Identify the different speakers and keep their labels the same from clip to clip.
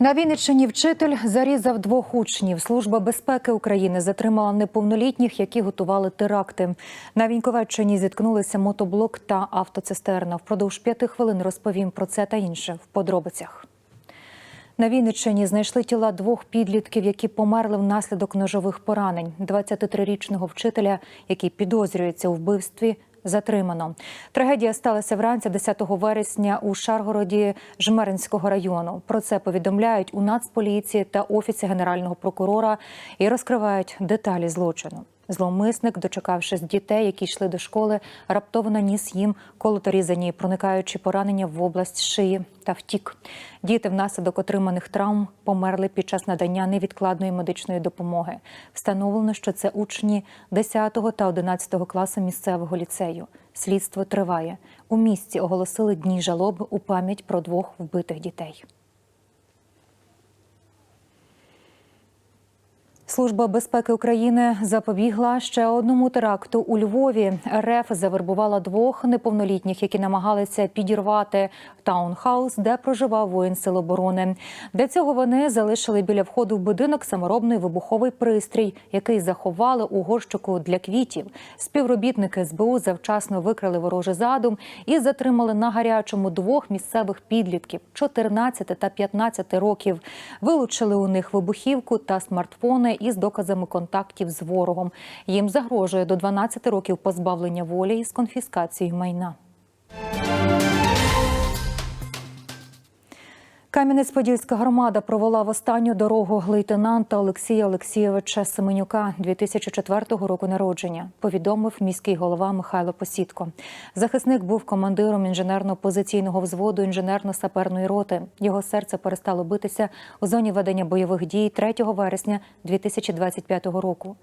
Speaker 1: На Вінниччині вчитель зарізав двох учнів. Служба безпеки України затримала неповнолітніх, які готували теракти. На Віньковеччині зіткнулися мотоблок та автоцистерна. Впродовж п'яти хвилин розповім про це та інше в подробицях. На Вінниччині знайшли тіла двох підлітків, які померли внаслідок ножових поранень. 23-річного вчителя, який підозрюється у вбивстві, затримано. Трагедія сталася вранці 10 вересня у Шаргороді Жмеринського району. Про це повідомляють у Нацполіції та офісі генерального прокурора і розкривають деталі злочину. Зловмисник, дочекавшись дітей, які йшли до школи, раптово наніс їм колоторізані, проникаючи поранення в область шиї та втік. Діти внаслідок отриманих травм померли під час надання невідкладної медичної допомоги. Встановлено, що це учні 10 та 11 класу місцевого ліцею. Слідство триває. У місті оголосили дні жалоби у пам'ять про двох вбитих дітей. Служба безпеки України запобігла ще одному теракту у Львові. РФ завербувала двох неповнолітніх, які намагалися підірвати таунхаус, де проживав воїн Сил оборони. Для цього вони залишили біля входу в будинок саморобний вибуховий пристрій, який заховали у горщику для квітів. Співробітники СБУ завчасно викрили ворожий задум і затримали на гарячому двох місцевих підлітків 14 та 15 років. Вилучили у них вибухівку та смартфони із доказами контактів з ворогом. Їм загрожує до 12 років позбавлення волі із конфіскацією майна. Кам'янець-Подільська громада провела в останню дорогу лейтенанта Олексія Олексійовича Семенюка 2004 року народження. Повідомив міський голова Михайло Посідко. Захисник був командиром інженерно-позиційного взводу інженерно-саперної роти. Його серце перестало битися у зоні ведення бойових дій 3 вересня 2025 року.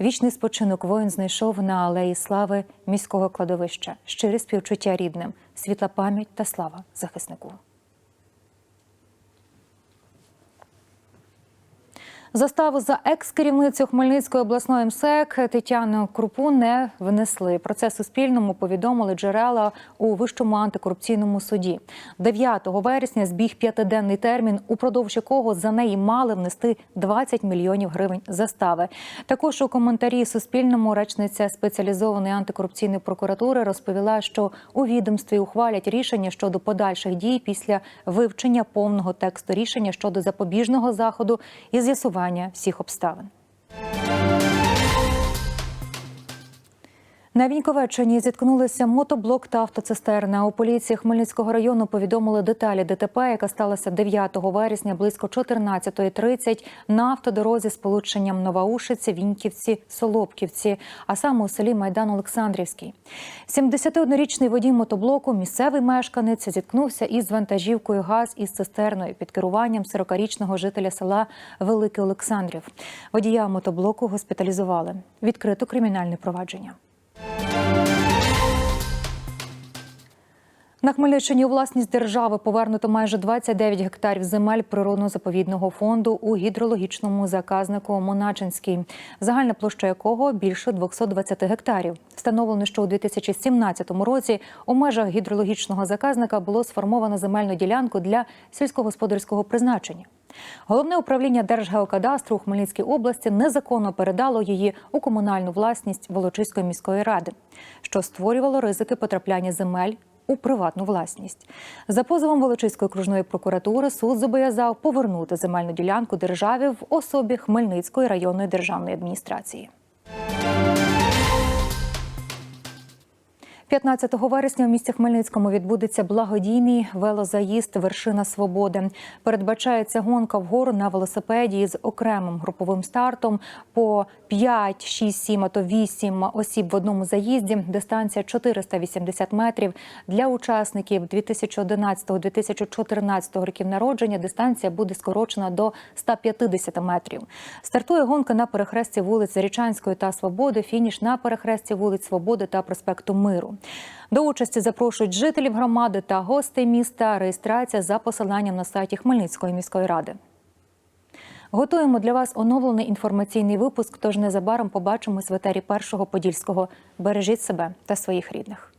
Speaker 1: Вічний спочинок воїн знайшов на алеї слави міського кладовища. Щирі співчуття рідним, світла пам'ять та слава захиснику. Заставу за екс-керівницю Хмельницької обласної МСЕК Тетяну Крупу не внесли. Про це Суспільному повідомили джерела у Вищому антикорупційному суді. 9 вересня збіг п'ятиденний термін, упродовж якого за неї мали внести 20 мільйонів гривень застави. Також у коментарі Суспільному речниця спеціалізованої антикорупційної прокуратури розповіла, що у відомстві ухвалять рішення щодо подальших дій після вивчення повного тексту рішення щодо запобіжного заходу і з'ясування всіх обставин. На Віньковеччині зіткнулися мотоблок та автоцистерна. У поліції Хмельницького району повідомили деталі ДТП, яка сталася 9 вересня близько 14.30 на автодорозі з полученням Новоушиці, Віньківці, Солопківці, а саме у селі Майдан Олександрівський. 71-річний водій мотоблоку, місцевий мешканець, зіткнувся із вантажівкою ГАЗ із цистерною під керуванням 40-річного жителя села Великий Олександрів. Водія мотоблоку госпіталізували. Відкрито кримінальне провадження. На Хмельниччині у власність держави повернуто майже 29 гектарів земель природно-заповідного фонду у гідрологічному заказнику Моначинський, загальна площа якого більше 220 гектарів. Встановлено, що у 2017 році у межах гідрологічного заказника було сформовано земельну ділянку для сільськогосподарського призначення. Головне управління Держгеокадастру у Хмельницькій області незаконно передало її у комунальну власність Волочиської міської ради, що створювало ризики потрапляння земель у приватну власність. За позовом Волочиської окружної прокуратури суд зобов'язав повернути земельну ділянку державі в особі Хмельницької районної державної адміністрації. 15 вересня в місті Хмельницькому відбудеться благодійний велозаїзд Вершина Свободи. Передбачається гонка вгору на велосипеді з окремим груповим стартом по 5, 6, 7, а то 8 осіб в одному заїзді. Дистанція 480 метрів. Для учасників 2011-2014 років народження дистанція буде скорочена до 150 метрів. Стартує гонка на перехресті вулиць Зарічанської та Свободи. Фініш на перехресті вулиць Свободи та проспекту Миру. До участі запрошують жителів громади та гостей міста. Реєстрація за посиланням на сайті Хмельницької міської ради. Готуємо для вас оновлений інформаційний випуск. Тож незабаром побачимось в етері першого подільського. Бережіть себе та своїх рідних.